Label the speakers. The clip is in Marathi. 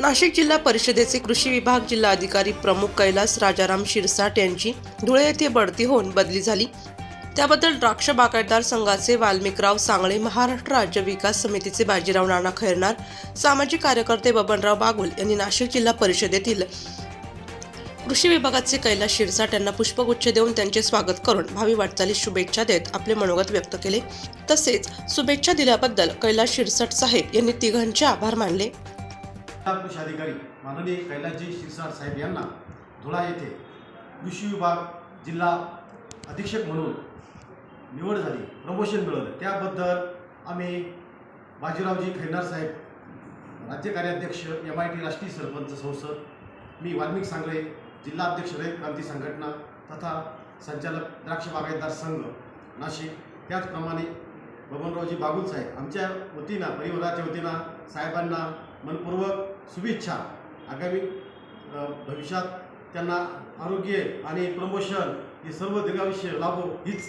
Speaker 1: नाशिक जिल्हा परिषदेचे कृषी विभाग जिल्हा अधिकारी प्रमुख कैलास राजाराम शिरसाट यांची धुळे येथे बढती होऊन बदली झाली. त्याबद्दल द्राक्ष बागायतदार संघाचे वाल्मिकराव सांगळे महाराष्ट्र राज्य विकास समितीचे बाजीराव नाना खैरनार सामाजिक कार्यकर्ते बबनराव बागुल यांनी नाशिक जिल्हा परिषदेतील कृषी विभागाचे कैलास शिरसाट यांना पुष्पगुच्छ देऊन त्यांचे स्वागत करून भावी वाटचालीस शुभेच्छा देत आपले मनोगत व्यक्त केले. तसेच शुभेच्छा दिल्याबद्दल कैलास शिरसाट साहेब यांनी तिघांचे आभार मानले.
Speaker 2: जिल्हा अधिकारी माननीय कैलासजी शिरसाट साहेब यांना धुळा येथे कृषी विभाग जिल्हा अधीक्षक म्हणून निवड झाली प्रमोशन मिळवलं. त्याबद्दल आम्ही बाजीरावजी खैनार साहेब राज्य कार्याध्यक्ष एम आय टी राष्ट्रीय सरपंच संसद मी वाल्मिक सांगळे जिल्हा अध्यक्ष रयत क्रांती संघटना तथा संचालक द्राक्ष बागायतदार संघ नाशिक. त्याचप्रमाणे बबनरावजी बागुल साहेब आमच्या वतीनं परिवाराच्या वतीनं साहेबांना मनपूर्वक शुभेच्छा. आगामी भविष्यात त्यांना आरोग्य आणि प्रमोशन हे सर्व दीर्घायुष्य लाभो हीच